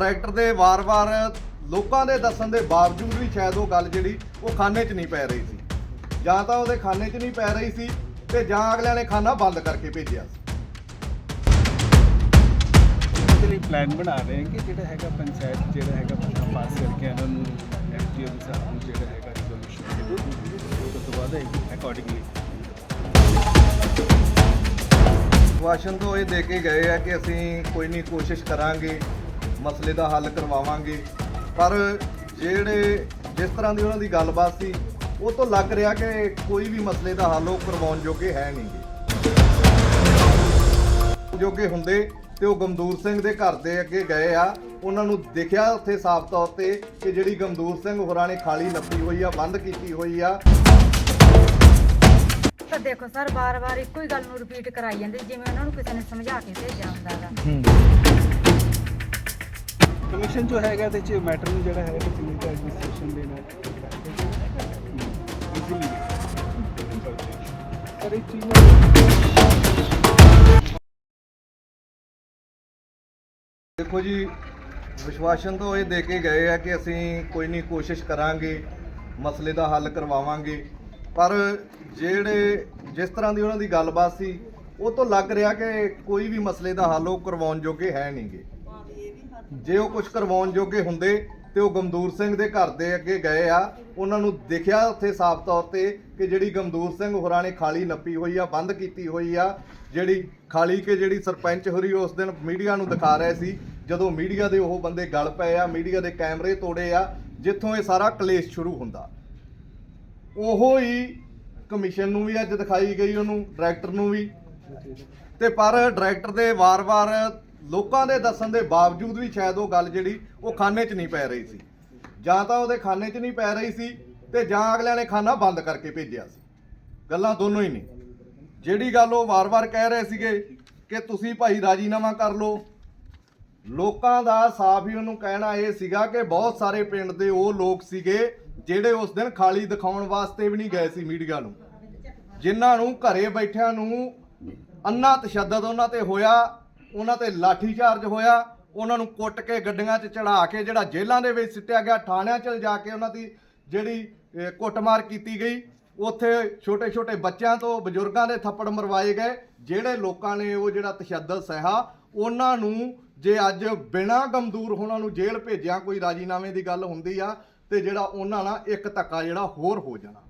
Director ਦੇ ਵਾਰ-ਵਾਰ ਲੋਕਾਂ ਦੇ ਦੱਸਣ ਦੇ ਬਾਵਜੂਦ ਵੀ ਸ਼ਾਇਦ ਉਹ ਗੱਲ ਜਿਹੜੀ ਉਹ ਖਾਨੇ 'ਚ ਨਹੀਂ ਪੈ ਰਹੀ ਸੀ। ਜਾਂ ਤਾਂ ਉਹਦੇ ਖਾਨੇ 'ਚ ਨਹੀਂ ਪੈ ਰਹੀ ਸੀ ਤੇ ਜਾਂ ਅਗਲਿਆਂ ਨੇ ਖਾਨਾ ਬੰਦ ਕਰਕੇ ਭੇਜਿਆ ਸੀ। ਉਹਦੇ ਲਈ ਪਲਾਨ ਬਣਾ ਰਹੇ ਹਾਂ ਕਿ ਜਿਹੜਾ ਹੈਗਾ ਪੰਚਾਇਤ ਜਿਹੜਾ ਹੈਗਾ ਪੱਤਾ ਪਾਸ ਕਰਕੇ ਇਹਨਾਂ ਨੂੰ ਐਮਟੀਓ ਦੇ ਸਾਹਿਬ ਨੂੰ ਜਿਹੜਾ ਹੈਗਾ ਰਿਜ਼ੋਲੂਸ਼ਨ ਦੇ ਤੋਂ ਬਾਅਦ ਅਕੋਰਡਿੰਗਲੀ ਵਾਸ਼ਨ ਤੋਂ ਇਹ ਦੇ ਕੇ ਗਏ ਆ ਕਿ ਅਸੀਂ ਕੋਈ ਨਹੀਂ ਕੋਸ਼ਿਸ਼ ਕਰਾਂਗੇ। ਮਸਲੇ ਦਾ ਹੱਲ ਕਰਵਾਵਾਂਗੇ। ਪਰ ਜਿਹੜੇ ਜਿਸ ਤਰ੍ਹਾਂ ਦੀ ਉਹਨਾਂ ਦੀ ਗੱਲਬਾਤ ਸੀ ਉਹ ਤੋਂ ਲੱਗ ਰਿਹਾ ਕਿ ਕੋਈ ਵੀ ਮਸਲੇ ਦਾ ਹੱਲ ਉਹ ਕਰਵਾਉਣ ਜੋਗੇ ਹੈ ਨਹੀਂਗੇ ਜੋਗੇ ਹੁੰਦੇ ਤੇ ਉਹ ਗਮਦੂਰ ਸਿੰਘ ਦੇ ਘਰ ਦੇ ਅੱਗੇ ਗਏ ਆ। ਉਹਨਾਂ ਨੂੰ ਦੇਖਿਆ ਉੱਥੇ ਸਾਫ਼ ਤੌਰ ਤੇ ਕਿ ਜਿਹੜੀ ਗਮਦੂਰ ਸਿੰਘ ਹੋਰਾਂ ਨੇ ਖਾਲੀ ਨੱਪੀ ਹੋਈ ਆ ਬੰਦ ਕੀਤੀ ਹੋਈ ਆ। ਤਾਂ ਦੇਖੋ ਸਰ ਬਾਰ-ਬਾਰ ਇੱਕੋ ਹੀ ਗੱਲ ਨੂੰ ਰਿਪੀਟ ਕਰਾਈ ਜਾਂਦੇ ਜਿਵੇਂ ਉਹਨਾਂ ਨੂੰ ਕਿਸੇ ਨੇ ਸਮਝਾ ਕੇ ਭੇਜਿਆ ਹੁੰਦਾ ਗਾ। ਕਮਿਸ਼ਨ ਜੋ ਹੈਗਾ ਇਹਦੇ ਚ ਮੈਟਰ ਨੂੰ ਜਿਹੜਾ ਹੈ ਕਮਿਊਨਿਟੀ ਐਡਮਿਨਿਸਟ੍ਰੇਸ਼ਨ ਦੇ ਇਜ਼ੀਲੀ ਪਰ ਇਹ ਚੀਜ਼ ਦੇਖੋ ਜੀ, ਵਿਸ਼ਵਾਸਨ ਤੋਂ ਇਹ ਦੇ ਕੇ ਗਏ ਆ ਕਿ ਅਸੀਂ ਕੋਈ ਨਹੀਂ ਕੋਸ਼ਿਸ਼ ਕਰਾਂਗੇ, ਮਸਲੇ ਦਾ ਹੱਲ ਕਰਵਾਵਾਂਗੇ। ਪਰ ਜਿਹੜੇ, ਜਿਸ ਤਰ੍ਹਾਂ ਦੀ ਉਹਨਾਂ ਦੀ ਗੱਲਬਾਤ ਸੀ, ਉਹ ਤੋਂ ਲੱਗ ਰਿਹਾ ਕਿ ਕੋਈ ਵੀ ਮਸਲੇ ਦਾ ਹੱਲ ਉਹ ਕਰਵਾਉਣ ਜੋਗੇ ਹੈ ਨਹੀਂਗੇ। ਜੇ ਉਹ ਕੁਝ ਕਰਵਾਉਣ ਜੋਗੇ ਹੁੰਦੇ ਤੇ ਉਹ ਗਮਦੂਰ ਸਿੰਘ ਦੇ ਘਰ ਦੇ ਅੱਗੇ ਗਏ ਆ, ਉਹਨਾਂ ਨੂੰ ਦੇਖਿਆ ਉੱਥੇ ਸਾਫ਼ ਤੌਰ ਤੇ ਕਿ ਜਿਹੜੀ ਗਮਦੂਰ ਸਿੰਘ ਹੋਰਾਂ ਨੇ ਖਾਲੀ ਨੱਪੀ ਹੋਈ ਆ, ਬੰਦ ਕੀਤੀ ਹੋਈ ਆ, ਜਿਹੜੀ ਖਾਲੀ ਕੇ ਜਿਹੜੀ ਸਰਪੰਚ ਹੋਰੀ ਉਸ ਦਿਨ ਮੀਡੀਆ ਨੂੰ ਦਿਖਾ ਰਹੇ ਸੀ, ਜਦੋਂ ਮੀਡੀਆ ਦੇ ਉਹ ਬੰਦੇ ਗਲ ਪਏ ਆ, ਮੀਡੀਆ ਦੇ ਕੈਮਰੇ ਤੋੜੇ ਆ, ਜਿੱਥੋਂ ਇਹ ਸਾਰਾ ਕਲੇਸ਼ ਸ਼ੁਰੂ ਹੁੰਦਾ। ਉਹੋ ਹੀ ਕਮਿਸ਼ਨ ਨੂੰ ਵੀ ਅੱਜ ਦਿਖਾਈ ਗਈ, ਉਹਨੂੰ, ਡਾਇਰੈਕਟਰ ਨੂੰ ਵੀ। ਤੇ ਪਰ ਡਾਇਰੈਕਟਰ ਦੇ ਵਾਰ-ਵਾਰ ਲੋਕਾਂ ਦੇ ਦੱਸਣ ਦੇ ਬਾਵਜੂਦ ਵੀ ਸ਼ਾਇਦ ਉਹ ਗੱਲ ਜਿਹੜੀ ਉਹ ਖਾਨੇ 'ਚ ਨਹੀਂ ਪੈ ਰਹੀ ਸੀ। ਜਾਂ ਤਾਂ ਉਹਦੇ ਖਾਨੇ 'ਚ ਨਹੀਂ ਪੈ ਰਹੀ ਸੀ ਤੇ ਜਾਂ ਅਗਲਿਆਂ ਨੇ ਖਾਨਾ ਬੰਦ ਕਰਕੇ ਭੇਜਿਆ ਸੀ। ਗੱਲਾਂ ਦੋਨੋਂ ਹੀ ਨੇ। ਜਿਹੜੀ ਗੱਲ ਉਹ ਵਾਰ-ਵਾਰ ਕਹਿ ਰਹੇ ਸੀਗੇ ਕਿ ਤੁਸੀਂ ਭਾਈ ਰਾਜੀਨਾਮਾ ਕਰ ਲਓ। ਲੋਕਾਂ ਦਾ ਸਾਫ਼ ਹੀ ਉਹਨੂੰ ਕਹਿਣਾ ਇਹ ਸੀਗਾ ਕਿ ਬਹੁਤ ਸਾਰੇ ਪਿੰਡ ਦੇ ਉਹ ਲੋਕ ਸੀਗੇ ਜਿਹੜੇ ਉਸ ਦਿਨ ਖਾਲੀ ਦਿਖਾਉਣ ਵਾਸਤੇ ਵੀ ਨਹੀਂ ਗਏ ਸੀ ਮੀਡੀਆ ਨੂੰ। ਜਿਨ੍ਹਾਂ ਨੂੰ ਘਰੇ ਬੈਠਿਆਂ ਨੂੰ ਅੰਨਾ ਤਸ਼ੱਦਦ ਉਹਨਾਂ ਤੇ ਹੋਇਆ। ਉਹਨਾਂ ਤੇ ਲਾਠੀ ਚਾਰਜ ਹੋਇਆ। ਉਹਨਾਂ ਨੂੰ ਕੁੱਟ ਕੇ ਗੱਡੀਆਂ 'ਚ ਚੜਾ ਕੇ ਜਿਹੜਾ ਜੇਲ੍ਹਾਂ ਦੇ ਵਿੱਚ ਸਿੱਟਿਆ ਗਿਆ, ਥਾਣਿਆਂ 'ਚ ਜਾ ਕੇ ਉਹਨਾਂ ਦੀ ਜਿਹੜੀ ਕੁੱਟਮਾਰ ਕੀਤੀ ਗਈ। ਉੱਥੇ ਛੋਟੇ ਛੋਟੇ ਬੱਚਿਆਂ ਤੋਂ ਬਜ਼ੁਰਗਾਂ ਦੇ ਥੱਪੜ ਮਰਵਾਏ ਗਏ। ਜਿਹੜੇ ਲੋਕਾਂ ਨੇ ਉਹ ਜਿਹੜਾ ਤਸ਼ੱਦਦ ਸਹਿਆ, ਉਹਨਾਂ ਨੂੰ ਜੇ ਅੱਜ ਬਿਨਾਂ ਗਮਦੂਰ ਹੋਣਾ ਨੂੰ ਜੇਲ੍ਹ ਭੇਜਿਆ, ਕੋਈ ਰਾਜੀਨਾਮੇ ਦੀ ਗੱਲ ਹੁੰਦੀ ਆ, ਤੇ ਜਿਹੜਾ ਉਹਨਾਂ ਨਾਲ ਇੱਕ ਧੱਕਾ ਜਿਹੜਾ ਹੋਰ ਹੋ ਜਾਣਾ।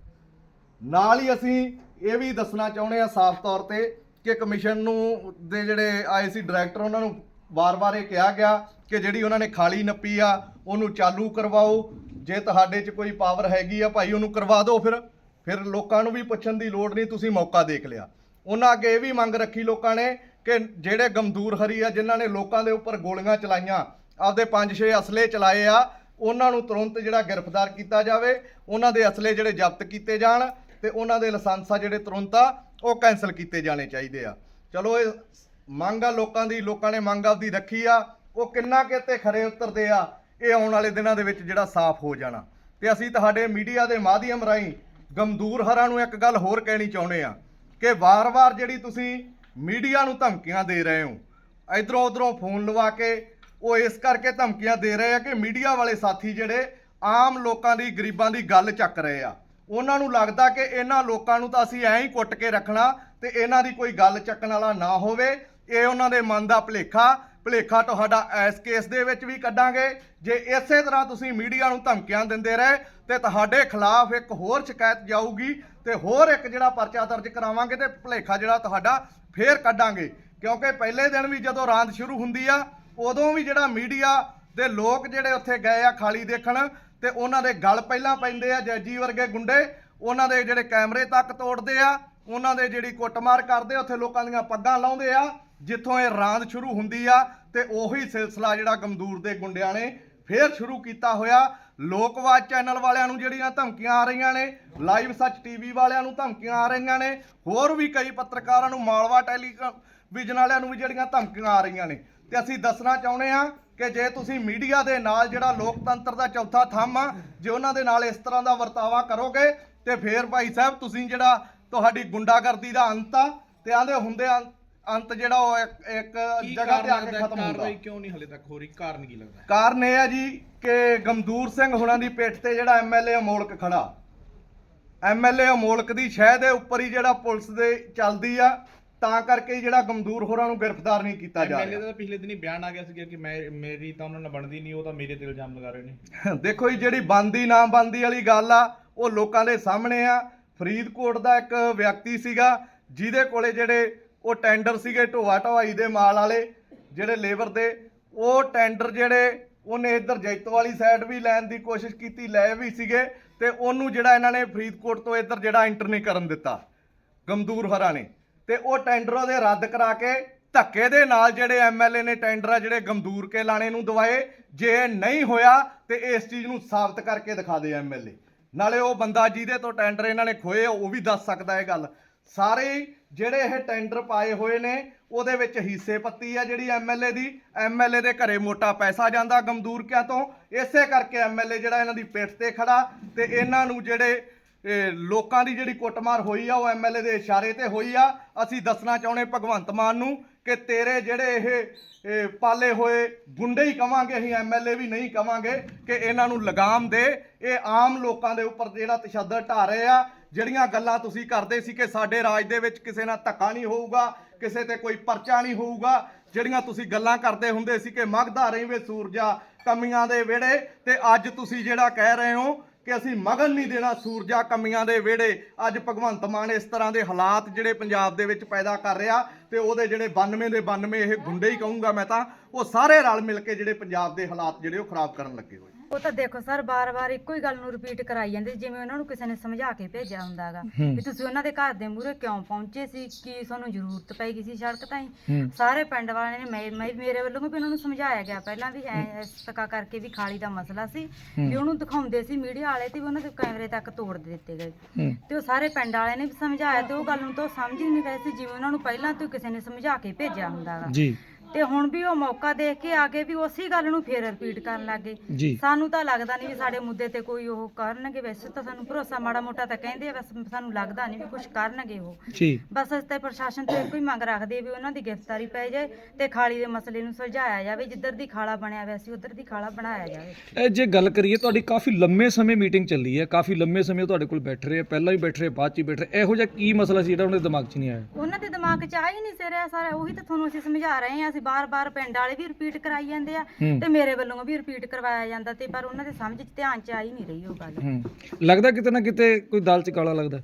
ਨਾਲ ਹੀ ਅਸੀਂ ਇਹ ਵੀ ਦੱਸਣਾ ਚਾਹੁੰਦੇ ਆ ਸਾਫ਼ ਤੌਰ ਤੇ ਕਿ ਕਮਿਸ਼ਨ ਨੂੰ ਦੇ ਜਿਹੜੇ ਆਏ ਸੀ ਡਾਇਰੈਕਟਰ, ਉਹਨਾਂ ਨੂੰ ਵਾਰ-ਵਾਰ ਇਹ ਕਿਹਾ ਗਿਆ ਕਿ ਜਿਹੜੀ ਉਹਨਾਂ ਨੇ ਖਾਲੀ ਨੱਪੀ ਆ, ਉਹਨੂੰ ਚਾਲੂ ਕਰਵਾਓ। ਜੇ ਤੁਹਾਡੇ 'ਚ ਕੋਈ ਪਾਵਰ ਹੈਗੀ ਆ, ਭਾਈ ਉਹਨੂੰ ਕਰਵਾ ਦਿਓ ਫਿਰ। ਫਿਰ ਲੋਕਾਂ ਨੂੰ ਵੀ ਪੁੱਛਣ ਦੀ ਲੋੜ ਨਹੀਂ, ਤੁਸੀਂ ਮੌਕਾ ਦੇਖ ਲਿਆ। ਉਹਨਾਂ ਅੱਗੇ ਇਹ ਵੀ ਮੰਗ ਰੱਖੀ ਲੋਕਾਂ ਨੇ ਕਿ ਜਿਹੜੇ ਗਮਦੂਰ ਹਰੀ ਆ, ਜਿਨ੍ਹਾਂ ਨੇ ਲੋਕਾਂ ਦੇ ਉੱਪਰ ਗੋਲੀਆਂ ਚਲਾਈਆਂ, ਆਪਦੇ 5-6 ਅਸਲੇ ਚਲਾਏ ਆ, ਉਹਨਾਂ ਨੂੰ ਤੁਰੰਤ ਜਿਹੜਾ ਗ੍ਰਿਫਤਾਰ ਕੀਤਾ ਜਾਵੇ, ਉਹਨਾਂ ਦੇ ਅਸਲੇ ਜਿਹੜੇ ਜ਼ਬਤ ਕੀਤੇ ਜਾਣ। ਤੇ ਉਹਨਾਂ ਦੇ ਲਾਇਸੈਂਸ ਆ ਜਿਹੜੇ ਤੁਰੰਤ ਆ, ਉਹ ਕੈਨਸਲ ਕੀਤੇ ਜਾਣੇ ਚਾਹੀਦੇ ਆ। ਚਲੋ ਇਹ ਮੰਗ ਆ ਲੋਕਾਂ ਦੀ, ਲੋਕਾਂ ਨੇ ਮੰਗ ਆਪਦੀ ਰੱਖੀ ਆ, ਉਹ ਕਿੰਨਾ ਕਿਤੇ ਖਰੇ ਉਤਰਦੇ ਆ, ਇਹ ਆਉਣ ਵਾਲੇ ਦਿਨਾਂ ਦੇ ਵਿੱਚ ਜਿਹੜਾ ਸਾਫ਼ ਹੋ ਜਾਣਾ। ਤੇ ਅਸੀਂ ਤੁਹਾਡੇ ਮੀਡੀਆ ਦੇ ਮਾਧਿਅਮ ਰਾਹੀਂ ਗਮਦੂਰ ਹਰਾਂ ਨੂੰ ਇੱਕ ਗੱਲ ਹੋਰ ਕਹਿਣੀ ਚਾਹੁੰਦੇ ਆ, ਕਿ ਵਾਰ-ਵਾਰ ਜਿਹੜੀ ਤੁਸੀਂ ਮੀਡੀਆ ਨੂੰ ਧਮਕੀਆਂ ਦੇ ਰਹੇ ਹੋ, ਇਧਰੋਂ ਉਧਰੋਂ ਫੋਨ ਲਵਾ ਕੇ ਉਹ ਇਸ ਕਰਕੇ ਧਮਕੀਆਂ ਦੇ ਰਹੇ ਆ ਕਿ ਮੀਡੀਆ ਵਾਲੇ ਸਾਥੀ ਜਿਹੜੇ ਆਮ ਲੋਕਾਂ ਦੀ, ਗਰੀਬਾਂ ਦੀ ਗੱਲ ਚੱਕ ਰਹੇ ਆ। ਉਹਨਾਂ ਨੂੰ ਲੱਗਦਾ ਕਿ ਇਹਨਾਂ ਲੋਕਾਂ ਨੂੰ ਤਾਂ ਅਸੀਂ ਐਂ ਹੀ ਕੁੱਟ ਕੇ ਰੱਖਣਾ ਤੇ ਇਹਨਾਂ ਦੀ ਕੋਈ ਗੱਲ ਚੱਕਣ ਵਾਲਾ ਨਾ ਹੋਵੇ। ਇਹ ਉਹਨਾਂ ਦੇ ਮਨ ਦਾ ਭੁਲੇਖਾ। ਭੁਲੇਖਾ ਤੁਹਾਡਾ ਇਸ ਕੇਸ ਦੇ ਵਿੱਚ ਵੀ ਕੱਢਾਂਗੇ। ਜੇ ਇਸੇ ਤਰ੍ਹਾਂ ਤੁਸੀਂ ਮੀਡੀਆ ਨੂੰ ਧਮਕੀਆਂ ਦਿੰਦੇ ਰਹੇ, ਤੇ ਤੁਹਾਡੇ ਖਿਲਾਫ ਇੱਕ ਹੋਰ ਸ਼ਿਕਾਇਤ ਜਾਊਗੀ ਤੇ ਹੋਰ ਇੱਕ ਜਿਹੜਾ ਪਰਚਾ ਦਰਜ ਕਰਾਵਾਂਗੇ ਤੇ ਭੁਲੇਖਾ ਜਿਹੜਾ ਤੁਹਾਡਾ ਫੇਰ ਕੱਢਾਂਗੇ। ਕਿਉਂਕਿ ਪਹਿਲੇ ਦਿਨ ਵੀ ਜਦੋਂ ਰਾਂਦ ਸ਼ੁਰੂ ਹੁੰਦੀ ਆ, ਉਦੋਂ ਵੀ ਜਿਹੜਾ ਮੀਡੀਆ ਦੇ ਲੋਕ ਜਿਹੜੇ ਉੱਥੇ ਗਏ ਆ ਖਾਲੀ ਦੇਖਣ ਤੇ ਉਹਨਾਂ ਦੇ ਗਲ ਪਹਿਲਾਂ ਪੈਂਦੇ ਆ ਜੈਜੀ ਵਰਗੇ ਗੁੰਡੇ, ਉਹਨਾਂ ਦੇ ਜਿਹੜੇ ਕੈਮਰੇ ਤੱਕ ਤੋੜਦੇ ਆ, ਉਹਨਾਂ ਦੇ ਜਿਹੜੀ ਕੁੱਟਮਾਰ ਕਰਦੇ ਆ, ਉੱਥੇ ਲੋਕਾਂ ਦੀਆਂ ਪੱਗਾਂ ਲਾਉਂਦੇ ਆ, ਜਿੱਥੋਂ ਇਹ ਰਾਂਦ ਸ਼ੁਰੂ ਹੁੰਦੀ ਆ ਤੇ ਉਹੀ ਸਿਲਸਿਲਾ ਜਿਹੜਾ ਗਮਦੂਰ ਦੇ ਗੁੰਡਿਆਂ ਨੇ ਫੇਰ ਸ਼ੁਰੂ ਕੀਤਾ ਹੋਇਆ। ਲੋਕਵਾਦ ਚੈਨਲ ਵਾਲਿਆਂ ਨੂੰ ਜਿਹੜੀਆਂ ਧਮਕੀਆਂ ਆ ਰਹੀਆਂ ਨੇ, ਲਾਈਵ ਸੱਚ ਟੀਵੀ ਵਾਲਿਆਂ ਨੂੰ ਧਮਕੀਆਂ ਆ ਰਹੀਆਂ ਨੇ, ਹੋਰ ਵੀ ਕਈ ਪੱਤਰਕਾਰਾਂ ਨੂੰ ਮਾਲਵਾ ਟੈਲੀਵਿਜ਼ਨ ਵਾਲਿਆਂ ਨੂੰ ਵੀ ਜਿਹੜੀਆਂ ਧਮਕੀਆਂ ਆ ਰਹੀਆਂ ਨੇ। ਤੇ ਅਸੀਂ ਦੱਸਣਾ ਚਾਹੁੰਦੇ ਆ ਕਿ ਜੇ ਤੁਸੀਂ ਮੀਡੀਆ ਦੇ ਨਾਲ ਜਿਹੜਾ ਲੋਕਤੰਤਰ ਦਾ ਚੌਥਾ ਥੰਮ ਆ ਜੇ ਉਹਨਾਂ ਦੇ ਨਾਲ ਇਸ ਤਰ੍ਹਾਂ ਦਾ ਵਰਤਾਵਾ ਕਰੋਗੇ ਤੇ ਫੇਰ ਭਾਈ ਸਾਹਿਬ ਤੁਸੀਂ ਜਿਹੜਾ ਤੁਹਾਡੀ ਗੁੰਡਾਗਰਦੀ ਦਾ ਅੰਤ ਆ ਤੇ ਆਂਦੇ ਹੁੰਦੇ ਆ ਅੰਤ ਜਿਹੜਾ ਉਹ ਇੱਕ ਜਗ੍ਹਾ ਤੇ ਆ ਕੇ ਖਤਮ ਹੁੰਦਾ। ਕਾਰਵਾਈ ਕਿਉਂ ਨਹੀਂ ਹਲੇ ਤੱਕ ਹੋ ਰਹੀ? ਕਾਰਨ ਕੀ ਲੱਗਦਾ? ਕਾਰਨ ਇਹ ਆ ਜੀ ਕਿ ਗਮਦੂਰ ਸਿੰਘ ਹੁਣਾਂ ਦੀ ਪਿੱਠ ਤੇ ਜਿਹੜਾ ਐਮਐਲਏ ਅਮੋਲਕ ਖੜਾ। ਐਮਐਲਏ ਅਮੋਲਕ ਦੀ ਸ਼ਹਿ ਦੇ ਉੱਪਰ ਹੀ ਜਿਹੜਾ ਪੁਲਿਸ ਦੇ ਚੱਲਦੀ ਆ ਤਾਂ ਕਰਕੇ ਜਿਹੜਾ ਗਮਦੂਰ ਹੋਰਾਂ ਨੂੰ ਗ੍ਰਿਫਤਾਰ ਨਹੀਂ ਕੀਤਾ ਜਾ ਐਮਐਲਏ ਰਿਹਾ। ਦਾ ਪਿਛਲੇ ਦਿਨੀ ਬਿਆਨ ਆ ਗਿਆ ਸੀ ਕਿ ਮੈਂ ਮੇਰੀ ਤਾਂ ਉਹਨਾਂ ਨਾਲ ਬਣਦੀ ਨਹੀਂ ਉਹ ਤਾਂ ਮੇਰੇ ਤੇ ਇਲਜ਼ਾਮ ਲਗਾ ਰਹੇ ਨੇ। ਦੇਖੋ ਜੀ ਜਿਹੜੀ ਬੰਦੀ ਨਾ ਬੰਦੀ ਵਾਲੀ ਗੱਲ ਆ ਉਹ ਲੋਕਾਂ ਦੇ ਸਾਹਮਣੇ ਆ। ਫਰੀਦਕੋਟ ਦਾ ਇੱਕ ਵਿਅਕਤੀ ਸੀਗਾ ਜਿਹਦੇ ਕੋਲੇ ਜਿਹੜੇ ਉਹ ਟੈਂਡਰ ਸੀਗੇ ਢੋਆ ਢਵਾਈ ਦੇ ਮਾਲ ਵਾਲੇ ਜਿਹੜੇ ਲੇਬਰ ਦੇ ਉਹ ਟੈਂਡਰ ਜਿਹੜੇ ਉਹਨੇ ਇੱਧਰ ਜੈਤੋ ਵਾਲੀ ਸਾਈਡ ਵੀ ਲੈਣ ਦੀ ਕੋਸ਼ਿਸ਼ ਕੀਤੀ ਲੈ ਵੀ ਸੀਗੇ ਤੇ ਉਹਨੂੰ ਜਿਹੜਾ ਇਹਨਾਂ ਨੇ ਫਰੀਦਕੋਟ ਤੋਂ ਇੱਧਰ ਜਿਹੜਾ ਇੰਟਰ ਨਹੀਂ ਕਰਨ ਦਿੱਤਾ ਗਮਦੂਰ ਹਰਾਂ ਨੇ। ਤੇ ਉਹ ਟੈਂਡਰ ਉਹਦੇ ਰੱਦ ਕਰਾ ਕੇ ਧੱਕੇ ਦੇ ਨਾਲ ਜਿਹੜੇ ਐਮਐਲਏ ਨੇ ਟੈਂਡਰ ਆ, ਜਿਹੜੇ ਗਮਦੂਰ ਕੇ ਲਾਣੇ ਨੂੰ ਦਵਾਏ, ਜੇ ਨਹੀਂ ਹੋਇਆ ਤੇ ਇਸ ਚੀਜ਼ ਨੂੰ ਸਾਬਤ ਕਰਕੇ ਦਿਖਾ ਦੇ ਐਮਐਲਏ ਨਾਲੇ ਉਹ ਬੰਦਾ ਜਿਹਦੇ ਤੋਂ ਟੈਂਡਰ ਇਹਨਾਂ ਨੇ ਖੋਏ ਉਹ ਵੀ ਦੱਸ ਸਕਦਾ ਇਹ ਗੱਲ। ਸਾਰੇ ਜਿਹੜੇ ਇਹ ਟੈਂਡਰ ਪਾਏ ਹੋਏ ਨੇ, ਉਹਦੇ ਵਿੱਚ ਹਿੱਸੇ ਪੱਤੀ ਆ ਜਿਹੜੀ ਐਮਐਲਏ ਦੀ। ਐਮਐਲਏ ਦੇ ਘਰੇ ਮੋਟਾ ਪੈਸਾ ਜਾਂਦਾ ਗਮਦੂਰ ਕਿਆ ਤੋਂ। ਇਸੇ ਕਰਕੇ ਐਮਐਲਏ ਜਿਹੜਾ ਇਹਨਾਂ ਦੀ ਪਿੱਠ ਤੇ ਖੜਾ ਤੇ ਇਹਨਾਂ ਨੂੰ ਜਿਹੜੇ ਲੋਕਾਂ ਦੀ ਜਿਹੜੀ ਕੁੱਟਮਾਰ ਹੋਈ ਆ, ਉਹ ਐਮਐਲਏ ਦੇ ਇਸ਼ਾਰੇ ਤੇ ਹੋਈ ਆ। ਅਸੀਂ ਦੱਸਣਾ ਚਾਹੁੰਦੇ ਭਗਵੰਤ ਮਾਨ ਨੂੰ ਕਿ ਤੇਰੇ ਜਿਹੜੇ ਇਹ ਪਾਲੇ ਹੋਏ ਗੁੰਡੇ ਹੀ ਕਵਾਂਗੇ, ਅਸੀਂ ਐਮਐਲਏ ਵੀ ਨਹੀਂ ਕਵਾਂਗੇ ਕਿ ਇਹਨਾਂ ਨੂੰ ਲਗਾਮ ਦੇ। ਇਹ ਆਮ ਲੋਕਾਂ ਦੇ ਉੱਪਰ ਜਿਹੜਾ ਤਸ਼ੱਦਦ ਢਾ ਰਹੇ ਆ, ਜਿਹੜੀਆਂ ਗੱਲਾਂ ਤੁਸੀਂ ਕਰਦੇ ਸੀ ਕਿ ਸਾਡੇ ਰਾਜ ਦੇ ਵਿੱਚ ਕਿਸੇ ਨਾਲ ਧੱਕਾ ਨਹੀਂ ਹੋਊਗਾ, ਕਿਸੇ ਤੇ ਕੋਈ ਪਰਚਾ ਨਹੀਂ ਹੋਊਗਾ, ਜਿਹੜੀਆਂ ਤੁਸੀਂ ਗੱਲਾਂ ਕਰਦੇ ਹੁੰਦੇ ਸੀ ਕਿ ਮਗਧਾ ਰਹੀਵੇ ਸੂਰਜਾ, ਕਮੀਆਂ ਦੇ ਵਿਹੜੇ, ਤੇ ਅੱਜ ਤੁਸੀਂ ਜਿਹੜਾ ਕਹਿ ਰਹੇ ਹੋ ਕਿ ਅਸੀਂ ਮਗਨ ਨਹੀਂ ਦੇਣਾ ਸੂਰਜਾ ਕਮੀਆਂ ਦੇ ਵਿਹੜੇ। ਅੱਜ ਭਗਵੰਤ ਮਾਨ ਇਸ ਤਰ੍ਹਾਂ ਦੇ ਹਾਲਾਤ ਜਿਹੜੇ ਪੰਜਾਬ ਦੇ ਵਿੱਚ ਪੈਦਾ ਕਰ ਰਿਹਾ ਤੇ ਉਹਦੇ ਜਿਹੜੇ 92 ਦੇ 92 ਇਹ ਗੁੰਡੇ ਹੀ ਕਹੂੰਗਾ ਮੈਂ ਤਾਂ, ਉਹ ਸਾਰੇ ਰਲ ਮਿਲ ਕੇ ਜਿਹੜੇ ਪੰਜਾਬ ਦੇ ਹਾਲਾਤ ਜਿਹੜੇ ਉਹ ਖਰਾਬ ਕਰਨ ਲੱਗੇ ਹੋਏ। ਉਹ ਤਾਂ ਦੇਖੋ ਸਰ ਬਾਰ-ਬਾਰ ਇੱਕੋ ਹੀ ਗੱਲ ਨੂੰ ਰਿਪੀਟ ਕਰਾਈ ਜਾਂਦੇ ਜਿਵੇਂ ਉਹਨਾਂ ਨੂੰ ਕਿਸੇ ਨੇ ਸਮਝਾ ਕੇ ਭੇਜਿਆ ਹੁੰਦਾਗਾ। ਵੀ ਤੁਸੀਂ ਉਹਨਾਂ ਦੇ ਘਰ ਦੇ ਮੂਹਰੇ ਕਿਉਂ ਪਹੁੰਚੇ ਸੀ? ਕੀ ਤੁਹਾਨੂੰ ਜ਼ਰੂਰਤ ਪੈ ਗਈ ਸੀ ਸੜਕ ਤਾਈਂ? ਸਾਰੇ ਪਿੰਡ ਵਾਲਿਆਂ ਨੇ ਮੈਂ ਮੈਂ- ਮੇਰੇ ਵੱਲੋਂ ਵੀ ਉਹਨਾਂ ਨੂੰ ਸਮਝਾਇਆ ਗਿਆ ਪਹਿਲਾਂ ਵੀ ਐ ਇਸ ਤੱਕਾ ਕਰਕੇ ਵੀ ਖਾਲੀ ਦਾ ਮਸਲਾ ਸੀ ਵੀ ਉਹਨੂੰ ਦਿਖਾਉਂਦੇ ਸੀ ਮੀਡੀਆ ਵਾਲੇ ਤੇ ਵੀ ਉਹਨਾਂ ਦੇ ਕੈਮਰੇ ਤੱਕ ਤੋੜ ਦਿੱਤੇ ਗਏ। ਤੇ ਉਹ ਸਾਰੇ ਪਿੰਡ ਵਾਲਿਆਂ ਨੇ ਵੀ ਸਮਝਾਇਆ ਤੇ ਉਹ ਗੱਲ ਨੂੰ ਤਾਂ ਉਹ ਸਮਝ ਹੀ ਨਹੀਂ ਰਹੇ ਸੀ ਜਿਵੇਂ ਉਹਨਾਂ ਨੂੰ ਪਹਿਲਾਂ ਤੋਂ ਹੀ ਕਿਸੇ ਨੇ ਸਮਝਾ ਕੇ ਭੇਜਿਆ ਹੁੰਦਾਗਾ। ਜੀ। ਤੇ ਹੁਣ ਵੀ ਉਹ ਮੌਕਾ ਦੇਖ ਕੇ ਆ ਕੇ ਵੀ ਉਸੇ ਗੱਲ ਨੂੰ ਫੇਰ ਰਿਪੀਟ ਕਰਨ ਲੱਗੇ ਜੀ। ਸਾਨੂੰ ਤਾਂ ਲੱਗਦਾ ਨਹੀਂ ਵੀ ਸਾਡੇ ਮੁੱਦੇ ਤੇ ਕੋਈ ਉਹ ਕਰਨਗੇ ਵੈਸੇ ਤਾਂ ਸਾਨੂੰ ਭਰੋਸਾ ਮਾੜਾ ਮੋਟਾ ਤਾਂ ਕਹਿੰਦੇ ਆ ਬਸ ਸਾਨੂੰ ਲੱਗਦਾ ਨਹੀਂ ਵੀ ਕੁਝ ਕਰਨਗੇ ਉਹ। ਜੀ। ਬਸ ਅਸੀਂ ਤਾਂ ਪ੍ਰਸ਼ਾਸਨ ਤੋਂ ਇੱਕੋ ਹੀ ਮੰਗ ਰੱਖਦੇ ਆ ਵੀ ਉਹਨਾਂ ਦੀ ਗ੍ਰਿਫਤਾਰੀ ਪੈ ਜਾਏ ਤੇ ਖਾਲੀ ਦੇ ਮਸਲੇ ਨੂੰ ਸੁਲਝਾਇਆ ਜਾਵੇ ਜਿੱਧਰ ਦੀ ਖਾਲਾ ਬਣਿਆ ਹੋਇਆ ਸੀ ਉਧਰ ਦੀ ਖਾਲਾ ਬਣਾਇਆ ਜਾਵੇ। ਇਹ ਜੇ ਗੱਲ ਕਰੀਏ ਤੁਹਾਡੀ ਕਾਫੀ ਲੰਮੇ ਸਮੇਂ ਮੀਟਿੰਗ ਚੱਲੀ ਹੈ ਕਾਫੀ ਲੰਮੇ ਸਮੇਂ ਤੁਹਾਡੇ ਕੋਲ ਬੈਠ ਰਹੇ ਆ ਪਹਿਲਾਂ ਵੀ ਬੈਠ ਰਹੇ ਬਾਅਦ ਚ ਵੀ ਬੈਠ ਰਹੇ ਇਹੋ ਜਿਹਾ ਕੀ ਮਸਲਾ ਸੀ ਜਿਹੜਾ ਉਹਨਾਂ ਦੇ ਦਿਮਾਗ 'ਚ ਨਹੀਂ ਆਇਆ? ਉਹਨਾਂ ਦੇ ਦਿਮਾਗ 'ਚ ਆ ਹੀ ਨਹੀਂ ਸੀ ਰਿਹਾ ਸਾਰਾ ਉਹੀ ਤਾਂ ਤੁਹਾਨੂੰ ਅਸੀਂ ਸਮਝਾ ਰਹੇ ਹਾਂ ਅਸੀਂ ਬਾਰ-ਬਾਰ ਪਿੰਡ ਵਾਲੇ ਵੀ ਰਿਪੀਟ ਕਰਾਈ ਜਾਂਦੇ ਆ। ਤੇ ਮੇਰੇ ਵੱਲੋਂ ਵੀ ਰਿਪੀਟ ਕਰਵਾਇਆ ਜਾਂਦਾ ਤੇ ਪਰ ਉਹਨਾਂ ਦੇ ਸਮਝ 'ਚ ਧਿਆਨ 'ਚ ਆ ਹੀ ਨਹੀਂ ਰਹੀ ਉਹ ਗੱਲ। ਹੂੰ। ਲੱਗਦਾ ਕਿਤੇ ਨਾ ਕਿਤੇ ਕੋਈ ਦਾਲ ਚ ਕਾਲਾ ਲੱਗਦਾ।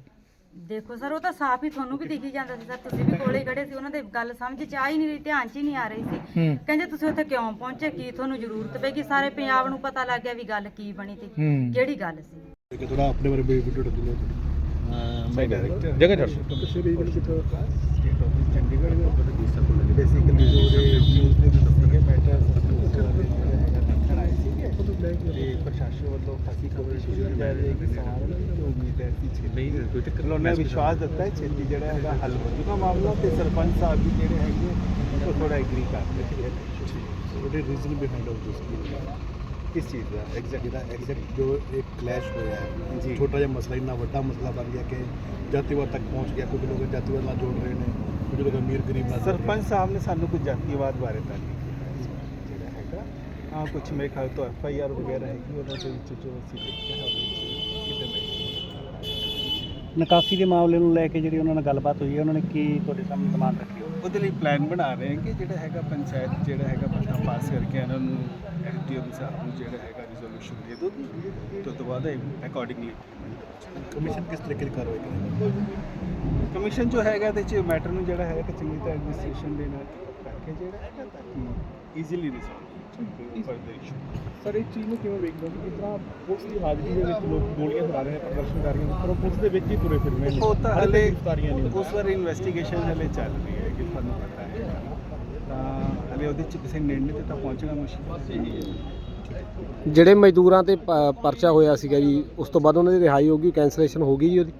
ਦੇਖੋ ਸਰ ਉਹ ਤਾਂ ਸਾਫ਼ ਹੀ ਤੁਹਾਨੂੰ ਵੀ ਦਿਖੀ ਜਾਂਦਾ ਸੀ ਸਰ ਤੁਸੀਂ ਵੀ ਕੋਲੇ ਖੜੇ ਸੀ ਉਹਨਾਂ ਦੇ ਗੱਲ ਸਮਝ 'ਚ ਆ ਹੀ ਨਹੀਂ ਰਹੀ ਧਿਆਨ 'ਚ ਹੀ ਨਹੀਂ ਆ ਰਹੀ ਸੀ। ਹੂੰ। ਕਹਿੰਦੇ ਤੁਸੀਂ ਉੱਥੇ ਕਿਉਂ ਪਹੁੰਚੇ ਕੀ ਤੁਹਾਨੂੰ ਜ਼ਰੂਰਤ ਪਈ ਕਿ ਸਾਰੇ ਪੰਜਾਬ ਨੂੰ ਪਤਾ ਲੱਗ ਗਿਆ ਵੀ ਗੱਲ ਕੀ ਬਣੀ ਤੇ ਹੂੰ। ਕਿਹੜੀ ਗੱਲ ਸੀ। ਕਿ ਥੋੜਾ ਆਪਣੇ ਬਾਰੇ ਵੀਡੀਓ ਡੱਬੀ ਮੈਂ ਡਾਇਰੈਕਟਰ ਜਗ੍ਹਾ ਛੱਡ। ਪਿਛਲੇ ਵੀ ਕਿਤੇ ਸਟੇਟ ਆਫਿਸ ਚੰਡੀਗੜ੍ਹ ਦੇ ਉੱਪਰ ਦੀ ਸਰਕਲ ਬੇਸਿਕਲੀ ਜੋ ਨਿਊਜ਼ ਦੇ ਵਿੱਚ ਸੀਗੇ ਮੈਟਰ ਦੱਸਣ ਆਏ ਸੀਗੇ ਤੇ ਪ੍ਰਸ਼ਾਸਨ ਵੱਲੋਂ ਖਾਸੀ ਕਵਰੇਜ ਸ਼ੁਰੂ ਕਰ ਰਹੀ ਹੈ ਕਿ ਸਵਾਲ ਦੀ ਉਮੀਦ ਹੈ ਕਿ ਛੇਤੀ ਨਹੀਂ ਕੋਈ ਚੱਕਰ ਉਹਨਾਂ ਨੇ ਵਿਸ਼ਵਾਸ ਦਿੱਤਾ ਹੈ ਛੇਤੀ ਜਿਹੜਾ ਹੈਗਾ ਹੱਲ ਹੋ ਜੂਗਾ ਮਾਮਲਾ ਤੇ ਸਰਪੰਚ ਸਾਹਿਬ ਵੀ ਜਿਹੜੇ ਹੈਗੇ ਉਹ ਥੋੜਾ ਐਗਰੀ ਕਰਦੇ ਹੈ ਉਹਦੇ ਰੀਜ਼ਨ ਬਿਹਾਈਂਡ ਆਫ ਦਿਸ ਇਸ ਚੀਜ਼ ਦਾ ਐਗਜ਼ੈਕਟ ਜਿਹਦਾ ਐਗਜ਼ੈਕਟ ਜੋ ਇੱਕ ਕਲੈਸ਼ ਹੋਇਆ ਹੈ ਜੀ। ਛੋਟਾ ਜਿਹਾ ਮਸਲਾ ਇੰਨਾ ਵੱਡਾ ਮਸਲਾ ਬਣ ਗਿਆ ਕਿ ਜਾਤੀਵਾਦ ਤੱਕ ਪਹੁੰਚ ਗਿਆ ਕੁਝ ਲੋਕ ਜਾਤੀਵਾਦ ਨਾਲ ਜੋੜ ਰਹੇ ਨੇ। ਕੁਝ ਲੋਕ ਅਮੀਰ ਗਰੀਬ ਨਾਲ। ਸਰਪੰਚ ਸਾਹਿਬ ਨੇ ਸਾਨੂੰ ਕੁਝ ਜਾਤੀਵਾਦ ਬਾਰੇ ਤਾਂ ਨਹੀਂ ਕਿਹਾ ਜਿਹੜਾ ਹੈਗਾ। ਹਾਂ ਕੁਝ ਮੇਰੇ ਖਿਆਲ ਤੋਂ ਐਫ ਆਈ ਆਰ ਵਗੈਰਾ ਹੈਗੀ ਉਹਨਾਂ ਦੇ ਵਿੱਚ ਜੋ ਅਸੀਂ ਦੇਖਿਆ ਹੋਵੇ ਕਿਤੇ ਨਹੀਂ। ਨਿਕਾਸੀ ਦੇ ਮਾਮਲੇ ਨੂੰ ਲੈ ਕੇ ਜਿਹੜੀ ਉਹਨਾਂ ਨਾਲ ਗੱਲਬਾਤ ਹੋਈ ਹੈ ਉਹਨਾਂ ਨੇ ਕੀ ਤੁਹਾਡੇ ਸਾਹਮਣੇ ਡਿਮਾਂਡ ਰੱਖੀ ਉਹਦੇ ਲਈ ਪਲਾਨ ਬਣਾ ਰਹੇ ਹਾਂ ਕਿ ਜਿਹੜਾ ਹੈਗਾ ਪੰਚਾਇਤ ਜਿਹੜਾ ਹੈਗਾ ਪੱਤਾ ਪਾਸ ਕਰਕੇ ਇਹਨਾਂ ਨੂੰ ਦੇ ਸਾਹਿਬ ਨੂੰ ਜਿਹੜਾ ਹੈਗਾ ਰਿਜ਼ੋਲੂਸ਼ਨ ਦੇ ਦੋ ਤੇ ਤੋਂ ਬਾਅਦ ਅਕੋਰਡਿੰਗਲੀ ਕਮਿਸ਼ਨ ਕਿਸ ਤਰੀਕੇ ਦੀ ਕਾਰਵਾਈ ਕਰੇਗੀ? ਕਮਿਸ਼ਨ ਜੋ ਹੈਗਾ ਇਹਦੇ ਚ ਮੈਟਰ ਨੂੰ ਜਿਹੜਾ ਹੈ ਕਿ ਚੰਗੀ ਤਰ੍ਹਾਂ ਐਡਮਿਨਿਸਟ੍ਰੇਸ਼ਨ ਦੇ ਨਾਲ ਕਰਕੇ ਜਿਹੜਾ ਹੈਗਾ ਤਾਂ ਕਿ easily resolve further issue sir ਇਸ ਚੀਜ਼ ਨੂੰ ਕਿਵੇਂ ਵੇਖਦੇ ਹੋ? ਕਿ ਤਰ੍ਹਾਂ ਪੁਲਿਸ ਦੀ ਹਾਜ਼ਰੀ ਦੇ ਵਿੱਚ ਲੋਕ ਗੋਲੀਆਂ ਚਲਾ ਰਹੇ ਨੇ ਪ੍ਰਦਰਸ਼ਨ ਕਰ ਰਹੇ ਨੇ ਪਰ ਉਹ ਪੁਲਿਸ ਦੇ ਵਿੱਚ ਹੀ ਤੁਰੇ ਫਿਰ ਰਹੇ ਨੇ? ਉਹ ਤਾਂ ਹਾਲੇ। ਉਸ ਵਾਰ ਇਨਵੈਸਟੀਗੇਸ਼ਨ ਹਲੇ ਚੱਲ ਰਹੀ ਹੈ ਕਿ ਤੁਹਾਨੂੰ ਪਤਾ ਹੈ। ਤਾਂ ਹਲੇ ਉਹਦੇ ਚ ਕਿਸੇ ਨਿਰਣੇ ਤੇ ਤਾਂ ਪਹੁੰਚਣਾ ਮੁਸ਼ਕਿਲ ਹੈ। ਜਿਹੜੇ ਮਜ਼ਦੂਰਾਂ ਤੇ ਪਰਚਾ ਹੋਇਆ ਸੀਗਾ ਜੀ ਉਸ ਤੋਂ ਬਾਅਦ ਉਹਨਾਂ ਦੀ ਰਿਹਾਈ ਹੋ ਗਈ ਕੈਂਸਲੇਸ਼ਨ ਹੋ ਗਈ ਜੀ ਉਹਦੀ?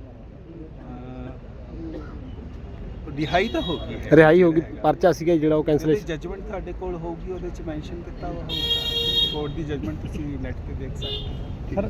ਰਿਹਾਈ ਤਾਂ ਹੋ ਗਈ ਹੈ। ਰਿਹਾਈ ਹੋ ਗਈ ਪਰਚਾ ਸੀਗਾ ਜਿਹੜਾ ਉਹ ਕੈਂਸਲੇਸ਼ਨ ਜਜਮੈਂਟ ਤੁਹਾਡੇ ਕੋਲ ਹੋਊਗੀ ਉਹਦੇ ਚ ਮੈਂਸ਼ਨ ਕੀਤਾ ਹੋਊਗਾ। ਕੋਰਟ ਦੀ ਜਜਮੈਂਟ ਤੁਸੀਂ ਨੈਟ ਤੇ ਦੇਖ ਸਕਦੇ ਹੋ। ਸਰ